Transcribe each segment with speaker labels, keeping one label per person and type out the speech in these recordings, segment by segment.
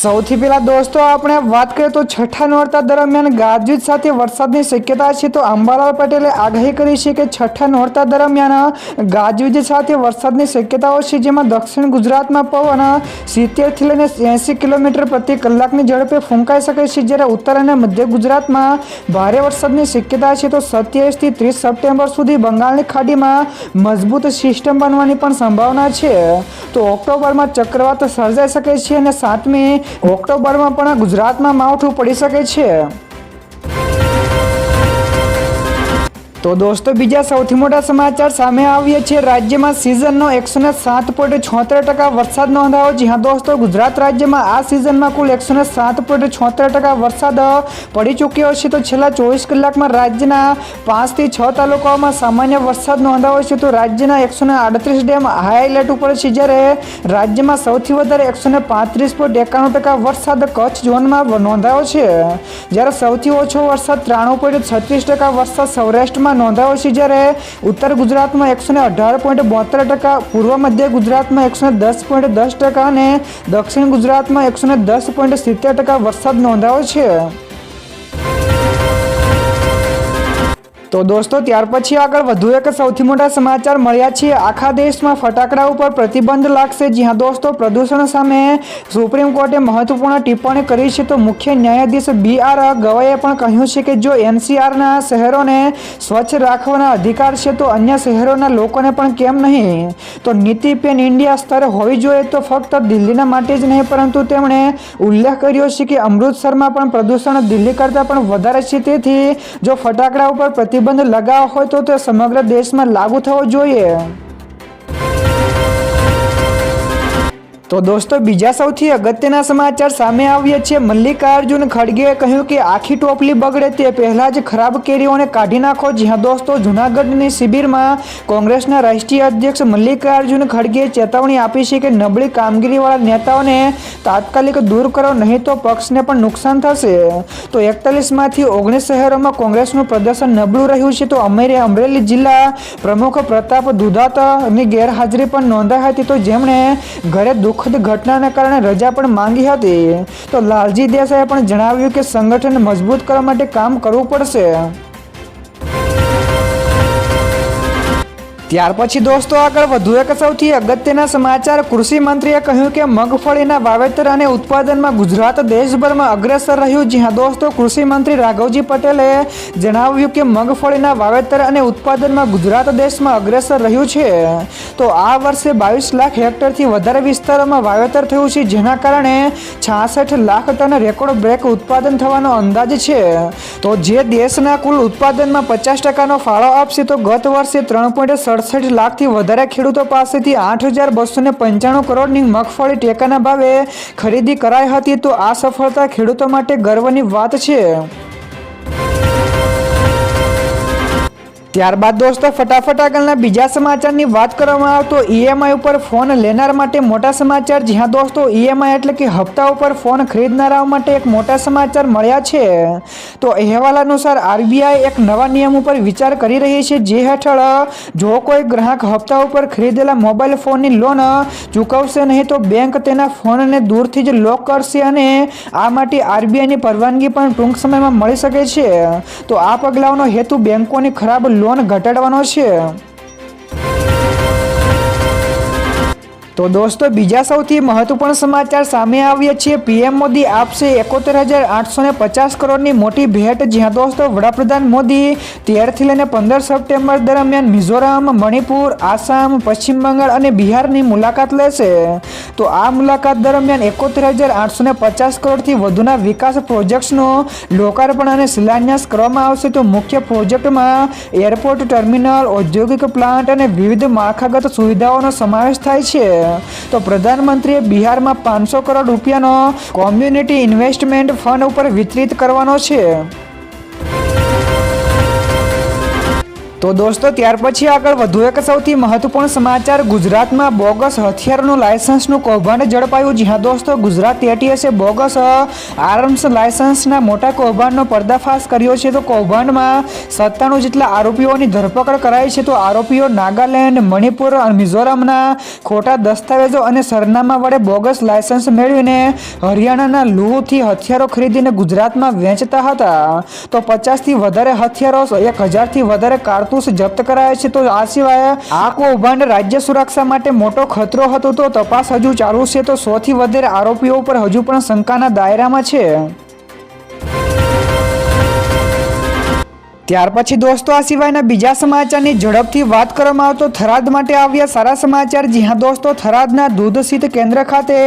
Speaker 1: સૌથી પહેલાં દોસ્તો, આપણે વાત કરીએ તો છઠ્ઠા નોરતા દરમિયાન ગાજવીજ સાથે વરસાદની શક્યતા છે. તો અંબાલાલ પટેલે આગાહી કરી છે કે છઠ્ઠા નોરતા દરમિયાન ગાજવીજ સાથે વરસાદની શક્યતાઓ છે, જેમાં દક્ષિણ ગુજરાતમાં પવન સિત્તેરથી લઈને એંસી કિલોમીટર પ્રતિ કલાકની ઝડપે ફૂંકાઈ શકે છે. જ્યારે ઉત્તર અને મધ્ય ગુજરાતમાં ભારે વરસાદની શક્યતા છે, તો સત્યાવીસથી ત્રીસ સપ્ટેમ્બર સુધી બંગાળની ખાડીમાં મજબૂત સિસ્ટમ બનવાની પણ સંભાવના છે. તો ઓક્ટોબરમાં ચક્રવાત સર્જાઈ શકે છે અને સાતમી ઓક્ટોબરમાં પણ ગુજરાતમાં માવઠું પડી શકે છે. તો દોસ્તો, બીજા સૌથી મોટા સમાચાર સામે આવ્યા છે રાજ્યમાં સિઝનનો એકસો ને સાત પોઈન્ટ છોતેર ટકા વરસાદ નોંધાયો. છે હા દોસ્તો, ગુજરાત રાજ્યમાં આ સિઝનમાં કુલ એકસો ને સાત પોઈન્ટ છોતેર ટકા વરસાદ પડી ચૂક્યો છે. તો છેલ્લા ચોવીસ કલાકમાં રાજ્યના પાંચથી છ તાલુકાઓમાં સામાન્ય વરસાદ નોંધાયો છે. તો રાજ્યના એકસો ને આડત્રીસ ડેમ હાઈ એલર્ટ ઉપર છે. જ્યારે રાજ્યમાં સૌથી વધારે એકસો ને પાંત્રીસ પોઈન્ટ એકાણું ટકા વરસાદ કચ્છ ઝોનમાં નોંધાયો છે. જ્યારે સૌથી ઓછો વરસાદ ત્રાણું પોઈન્ટ છત્રીસ ટકા વરસાદ સૌરાષ્ટ્રમાં નોંધાયો છે જ્યારે ઉત્તર ગુજરાતમાં એકસો ને અઢાર પોઈન્ટ બોતેર ટકા, પૂર્વ મધ્ય ગુજરાતમાં એકસો ને દસ પોઈન્ટ દસ ટકા અને દક્ષિણ ગુજરાતમાં એકસો ને દસ પોઈન્ટ સિત્તેર ટકા વરસાદ નોંધાયો છે. તો દોસ્તો, ત્યાર પછી આગળ વધુ એક સૌથી મોટા સમાચાર મળ્યા છે. આખા દેશમાં ફટાકડા ઉપર પ્રતિબંધ લાગશે. જ્યાં દોસ્તો, પ્રદૂષણ સામે સુપ્રીમ કોર્ટે મહત્વપૂર્ણ ટિપ્પણી કરી છે. તો મુખ્ય ન્યાયાધીશ બી આર ગવાઈએ પણ કહ્યું છે કે જો એનસીઆરના શહેરોને સ્વચ્છ રાખવાના અધિકાર છે, તો અન્ય શહેરોના લોકોને પણ કેમ નહીં? તો નીતિ પેન ઇન્ડિયા સ્તરે હોવી જોઈએ તો ફક્ત દિલ્હીના માટે જ નહીં, પરંતુ તેમણે ઉલ્લેખ કર્યો છે કે અમૃતસરમાં પણ પ્રદૂષણ દિલ્હી કરતાં પણ વધારે છે. તેથી જો ફટાકડા ઉપર પ્રતિબંધ લગાવ હોય તો તે સમગ્ર દેશમાં લાગુ થવો જોઈએ. તો દોસ્તો, બીજા સૌથી અગત્યના સમાચાર સામે આવ્યા છે. મલ્લિકાર્જુન ખડગેએ કહ્યું કે આખી ટોપલી બગડે તે પહેલાં જ ખરાબ કેરીઓને કાઢી નાખો. જ્યાં દોસ્તો, જૂનાગઢની શિબિરમાં કોંગ્રેસના રાષ્ટ્રીય અધ્યક્ષ મલ્લિકાર્જુન ખડગેએ ચેતવણી આપી છે કે નબળી કામગીરીવાળા નેતાઓને તાત્કાલિક દૂર કરો, નહીં તો પક્ષને પણ નુકસાન થશે. તો એકતાલીસમાંથી ઓગણીસ શહેરોમાં કોંગ્રેસનું પ્રદર્શન નબળું રહ્યું છે. તો અમેરે અમરેલી જિલ્લા પ્રમુખ પ્રતાપ દુધાતની ગેરહાજરી પણ નોંધાઈ હતી. તો જેમણે ઘરે દુઃખ દુઃખદ ઘટનાને કારણે રજા પણ માંગી હતી. તો લાલજી દેસાઈએ પણ જણાવ્યું કે સંગઠન મજબૂત કરવા માટે કામ કરવું પડશે. ત્યાર પછી દોસ્તો આગળ વધુ એક સૌથી અગત્યના સમાચાર. કૃષિ મંત્રીએ કહ્યું કે મગફળીના વાવેતર અને ઉત્પાદનમાં ગુજરાત દેશભરમાં અગ્રેસર રહ્યું. જ્યાં દોસ્તો, કૃષિ મંત્રી રાઘવજી પટેલે જણાવ્યું કે મગફળીના વાવેતર અને ઉત્પાદનમાં ગુજરાત દેશમાં અગ્રેસર રહ્યું છે. તો આ વર્ષે બાવીસ લાખ હેક્ટરથી વધારે વિસ્તારોમાં વાવેતર થયું છે, જેના કારણે છાસઠ લાખ ટન રેકોર્ડ બ્રેક ઉત્પાદન થવાનો અંદાજ છે. તો જે દેશના કુલ ઉત્પાદનમાં પચાસ ટકાનો ફાળો આપશે, તો ગત વર્ષે ત્રણ પોઈન્ટ સડસઠ લાખથી વધારે ખેડૂતો પાસેથી આઠ હજાર બસો ને પંચાણું કરોડની મગફળી ટેકાના ભાવે ખરીદી કરાઈ હતી. તો આ સફળતા ખેડૂતો માટે ગર્વની વાત છે. ત્યારબાદ દોસ્તો, ફટાફટ આગળના બીજા સમાચારની વાત કરવામાં આવે તો ઈએમઆઈ ઉપર ફોન લેનાર માટે મોટા સમાચાર. જ્યાં દોસ્તો ઈએમઆઈ એટલે કે હપ્તા ઉપર ફોન ખરીદનારાઓ માટે એક મોટા સમાચાર મળ્યા છે. તો અહેવાલ અનુસાર આરબીઆઈ એક નવા નિયમ ઉપર વિચાર કરી રહી છે, જે હેઠળ જો કોઈ ગ્રાહક હપ્તા ઉપર ખરીદેલા મોબાઈલ ફોનની લોન ચૂકવશે નહીં તો બેંક તેના ફોનને દૂરથી જ લોક કરશે અને આ માટે આરબીઆઈની પરવાનગી પણ ટૂંક સમયમાં મળી શકે છે. તો આ પગલાઓનો હેતુ બેંકોની ખરાબ લોન ઘટાડવાનો છે? તો દોસ્તો, બીજા સૌથી મહત્વપૂર્ણ સમાચાર સામે આવ્યા છે. પીએમ મોદી આપશે એકોતેર હજાર આઠસો ને પચાસ કરોડની મોટી ભેટ, જ્યાં દોસ્તો વડાપ્રધાન મોદી તેરથી લઈને પંદર સપ્ટેમ્બર દરમિયાન મિઝોરમ, મણિપુર, આસામ, પશ્ચિમ બંગાળ અને બિહારની મુલાકાત લેશે. તો આ મુલાકાત દરમિયાન એકોતેર હજાર આઠસો ને પચાસ કરોડથી વધુના વિકાસ પ્રોજેક્ટ્સનું લોકાર્પણ અને શિલાન્યાસ કરવામાં આવશે. તો મુખ્ય પ્રોજેક્ટમાં એરપોર્ટ ટર્મિનલ, ઔદ્યોગિક પ્લાન્ટ અને વિવિધ માળખાગત સુવિધાઓનો સમાવેશ થાય છે. તો પ્રધાનમંત્રીએ બિહારમાં પાંચસો કરોડ રૂપિયાનો કોમ્યુનિટી ઇન્વેસ્ટમેન્ટ ફંડ ઉપર વિતરિત કરવાનો છે. તો દોસ્તો, ત્યાર પછી આગળ વધુ એક સૌથી મહત્વપૂર્ણ સમાચાર. ગુજરાતમાં બોગસ હથિયારનું લાયસન્સનું કૌભાંડ ઝડપાયું. જ્યાં દોસ્તો, ગુજરાત એટીએસે બોગસ આર્મ્સ લાયસન્સના મોટા કૌભાંડનો પર્દાફાશ કર્યો છે. તો કૌભાંડમાં સત્તાણું જેટલા આરોપીઓની ધરપકડ કરાઈ છે. તો આરોપીઓ નાગાલેન્ડ, મણિપુર, અને મિઝોરમના ખોટા દસ્તાવેજો અને સરનામા વડે બોગસ લાયસન્સ મેળવીને હરિયાણાના લુહથી હથિયારો ખરીદીને ગુજરાતમાં વેચતા હતા. તો પચાસથી વધારે હથિયારો, એક હજારથી વધારે કારતૂસ જપ્ત કરાયા છે, તો આ સિવાય આ કૌભાંડ રાજ્ય સુરક્ષા માટે મોટો ખતરો હતો, તો તપાસ હજુ ચાલુ છે, તો સૌથી વધારે આરોપીઓ પર હજુ પણ શંકાના દાયરામાં છે. ત્યાર પછી દોસ્તો, આ સિવાયના બીજા સમાચારની ઝડપથી વાત કરવામાં આવતો થરાદ માટે આવ્યા સારા સમાચાર. જી હા દોસ્તો, થરાદના દૂધ શીત કેન્દ્ર ખાતે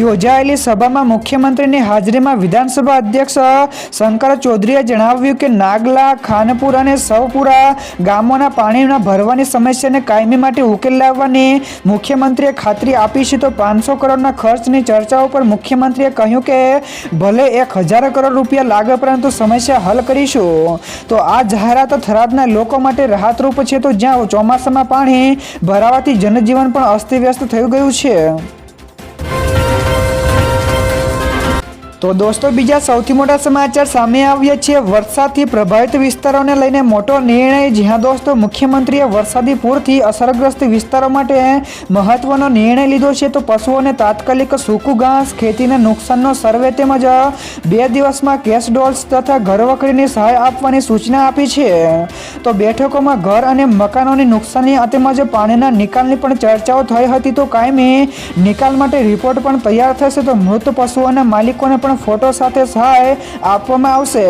Speaker 1: યોજાયેલી સભામાં મુખ્યમંત્રીની હાજરીમાં વિધાનસભા અધ્યક્ષ શંકર ચૌધરીએ જણાવ્યું કે નાગલા, ખાનપુર અને સૌપુરા ગામોના પાણીના ભરવાની સમસ્યાને કાયમી માટે ઉકેલ લાવવાની મુખ્યમંત્રીએ ખાતરી આપી છે. તો પાંચસો કરોડના ખર્ચની ચર્ચાઓ પર મુખ્યમંત્રીએ કહ્યું કે ભલે એક હજાર કરોડ રૂપિયા લાગે પરંતુ સમસ્યા હલ કરીશું. તો આ જાહેરાત થરાદના લોકો માટે રાહતરૂપ છે, તો જ્યાં ચોમાસામાં પાણી ભરાવાથી જનજીવન પણ અસ્તવ્યસ્ત થઈ ગયું છે. તો દોસ્તો, બીજા સૌથી મોટા સમાચાર સામે આવ્યા છે. વરસાદથી પ્રભાવિત વિસ્તારોને લઈને મોટો નિર્ણય, જ્યાં દોસ્તો, મુખ્યમંત્રીએ વરસાદી પૂરથી અસરગ્રસ્ત વિસ્તારો માટે મહત્વનો નિર્ણય લીધો છે, તો પશુઓને તાત્કાલિક સૂકું ઘાસ, ખેતીને નુકસાનનો સર્વે તેમજ બે દિવસમાં કેશ ડોલ્સ તથા ઘરવખરીની સહાય આપવાની સૂચના આપી છે. તો બેઠકોમાં ઘર અને મકાનોની નુકસાની તેમજ પાણીના નિકાલની પણ ચર્ચાઓ થઈ હતી, તો કાયમી નિકાલ માટે રિપોર્ટ પણ તૈયાર થશે, તો મૃત પશુઓના માલિકોને પણ ફોટો સાથે સહાય આપવામાં આવશે.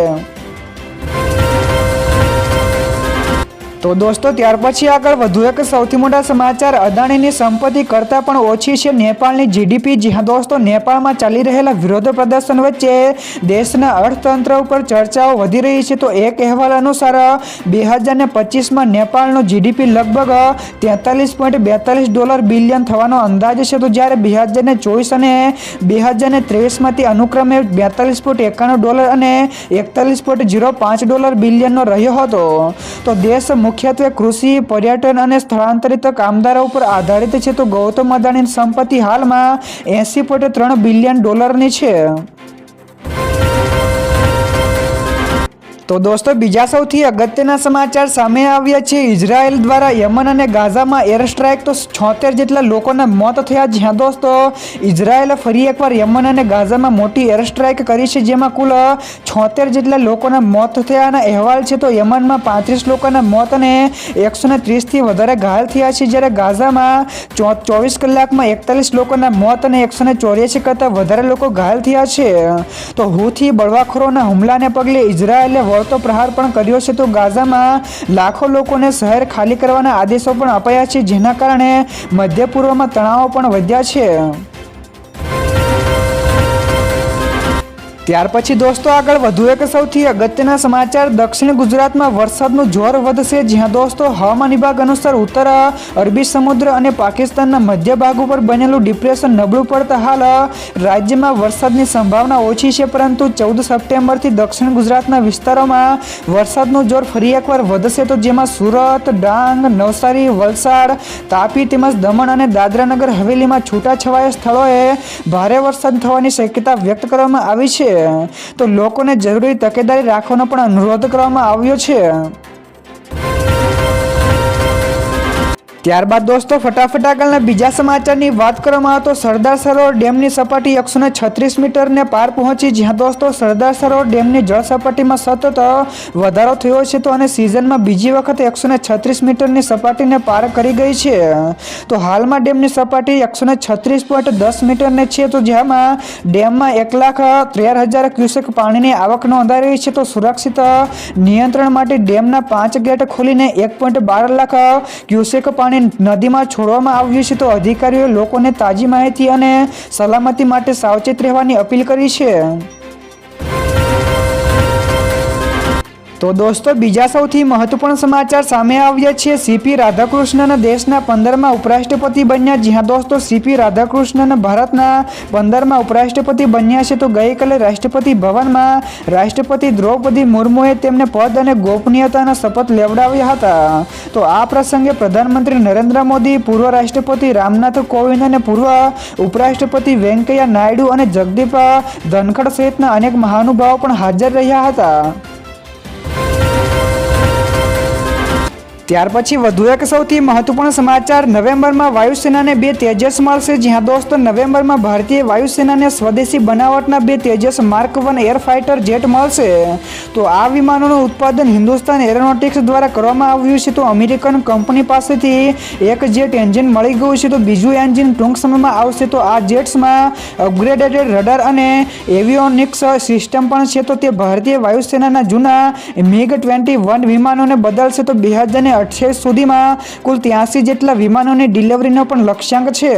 Speaker 1: તો દોસ્તો, ત્યાર પછી આગળ વધુ એક સૌથી મોટા સમાચાર. અદાણીની સંપત્તિ કરતાં પણ ઓછી છે નેપાળની જીડીપી જ્યાં દોસ્તો, નેપાળમાં ચાલી રહેલા વિરોધ પ્રદર્શન વચ્ચે દેશના અર્થતંત્ર ઉપર ચર્ચાઓ વધી રહી છે. તો એક અહેવાલ અનુસાર, બે હજારને પચીસમાં નેપાળનો જીડીપી લગભગ તેતાલીસ પોઈન્ટ બેતાલીસ ડોલર બિલિયન થવાનો અંદાજ છે. તો જ્યારે બે હજારને ચોવીસ અને બે હજાર ને ત્રેવીસમાં તે અનુક્રમે બેતાલીસ પોઈન્ટ એકાણું ડોલર અને એકતાલીસ પોઈન્ટ જીરો પાંચ ડોલર બિલિયનનો રહ્યો હતો. તો દેશ મુખ્યત્વે કૃષિ, પર્યટન અને સ્થળાંતરિત કામદારો ઉપર આધારિત છે, તો ગૌતમ અદાણીની સંપત્તિ હાલમાં એંસી પોઈન્ટ ત્રણ બિલિયન ડોલરની છે. તો દોસ્તો, બીજા સૌથી અગત્યના સમાચાર સામે આવ્યા છે. ઇઝરાયલ દ્વારા યમન અને ગાઝામાં એર સ્ટ્રાઇક તો છોતેર જેટલા લોકોના મોત થયા જ્યાં દોસ્તો, ઇઝરાયલે ફરી એકવાર યમન અને ગાઝામાં મોટી એર સ્ટ્રાઇક કરી છે, જેમાં કુલ છોતેર જેટલા લોકોના મોત થયાના અહેવાલ છે, તો યમનમાં પાંત્રીસ લોકોના મોત અને એકસો ને ત્રીસથી વધારે ઘાયલ થયા છે. જ્યારે ગાઝામાં ચોવીસ કલાકમાં એકતાલીસ લોકોના મોત અને એકસો ને ચોર્યાસી કરતાં વધારે લોકો ઘાયલ થયા છે. તો હુથી બળવાખોરોના હુમલાને પગલે ઇઝરાયલે વળતો પ્રહાર પણ કર્યો છે. તો ગાઝામાં લાખો લોકોને શહેર ખાલી કરવાના આદેશો પણ અપાયા છે. જેના કારણે મધ્ય પૂર્વમાં તણાવો પણ વધ્યા છે. ત્યાર પછી દોસ્તો આગળ વધુ એક સૌથી અગત્યના સમાચાર. દક્ષિણ ગુજરાતમાં વરસાદનું જોર વધશે, જ્યાં દોસ્તો હવામાન વિભાગ અનુસાર ઉત્તર અરબી સમુદ્ર અને પાકિસ્તાનના મધ્ય ભાગ ઉપર બનેલું ડિપ્રેશન નબળું પડતા હાલ રાજ્યમાં વરસાદની સંભાવના ઓછી છે, પરંતુ ચૌદ સપ્ટેમ્બરથી દક્ષિણ ગુજરાતના વિસ્તારોમાં વરસાદનું જોર ફરી એકવાર વધશે તો જેમાં સુરત, ડાંગ, નવસારી, વલસાડ, તાપી તેમજ દમણ અને દાદરાનગર હવેલીમાં છૂટાછવાયા સ્થળોએ ભારે વરસાદ થવાની શક્યતા વ્યક્ત કરવામાં આવી છે. તો લોકોને જરૂરી તકેદારી રાખવાનો પણ અનુરોધ કરવામાં આવ્યો છે. ત્યારબાદ દોસ્તો, ફટાફટ આગળના બીજા સમાચારની વાત કરવામાં આવે તો સરદાર સરોવર ડેમની સપાટી એકસો ને છત્રીસ મીટરને પાર પહોંચી. જ્યાં દોસ્તો, સરદાર સરોવર ડેમની જળ સપાટીમાં સતત વધારો થયો છે તો અને સિઝનમાં બીજી વખત એકસો ને છત્રીસ મીટરની સપાટીને પાર કરી ગઈ છે. તો હાલમાં ડેમની સપાટી એકસો ને છત્રીસ પોઈન્ટ દસ મીટરને છે તો જેમાં ડેમમાં એક લાખ ત્રેર હજાર ક્યુસેક પાણીની આવક નોંધાઈ રહી છે તો સુરક્ષિત નિયંત્રણ માટે ડેમના પાંચ ગેટ ખોલીને એક પોઈન્ટ બાર લાખ ક્યુસેક પાણી નદીમાં છોડવામાં આવ્યું છે તો અધિકારીઓએ લોકોને તાજી માહિતી અને સલામતી માટે સાવચેત રહેવાની અપીલ કરી છે. તો દોસ્તો, બીજા સૌથી મહત્વપૂર્ણ સમાચાર સામે આવ્યા છે. સીપી રાધાકૃષ્ણન દેશના પંદરમાં ઉપરાષ્ટ્રપતિ બન્યા. જ્યાં દોસ્તો સીપી રાધાકૃષ્ણન ભારતના પંદરમાં ઉપરાષ્ટ્રપતિ બન્યા છે. તો ગઈકાલે રાષ્ટ્રપતિ ભવનમાં રાષ્ટ્રપતિ દ્રૌપદી મુર્મુએ તેમને પદ અને ગોપનીયતાના શપથ લેવડાવ્યા હતા. તો આ પ્રસંગે પ્રધાનમંત્રી નરેન્દ્ર મોદી, પૂર્વ રાષ્ટ્રપતિ રામનાથ કોવિંદ અને પૂર્વ ઉપરાષ્ટ્રપતિ વેંકૈયા નાયડુ અને જગદીપ ધનખડ સહિતના અનેક મહાનુભાવો પણ હાજર રહ્યા હતા. ત્યાર પછી વધુ એક સૌથી મહત્વપૂર્ણ સમાચાર નવેમ્બરમાં વાયુસેનાને બે તેજસ મળશે જ્યાં દોસ્તો નવેમ્બરમાં ભારતીય વાયુસેનાને સ્વદેશી બનાવટના બે Tejas mark one air fighter jet મળશે તો આ વિમાનોનું ઉત્પાદન હિન્દુસ્તાન એરોનોટિક્સ દ્વારા કરવામાં આવ્યું છે, તો અમેરિકન કંપની પાસેથી એક જેટ એન્જિન મળી ગયું છે, તો બીજું એન્જિન ટૂંક સમયમાં આવશે, તો આ જેટ્સમાં અપગ્રેડેડ રડાર અને એવિયોનિક્સ સિસ્ટમ પણ છે, તો તે ભારતીય વાયુસેનાના જૂના મિગ ટ્વેન્ટી વન વિમાનોને બદલશે, તો બે હજાર અઠ્યાવીસ સુધીમાં કુલ ત્યાંસી જેટલા વિમાનોની ડિલિવરીનો પણ લક્ષ્યાંક છે.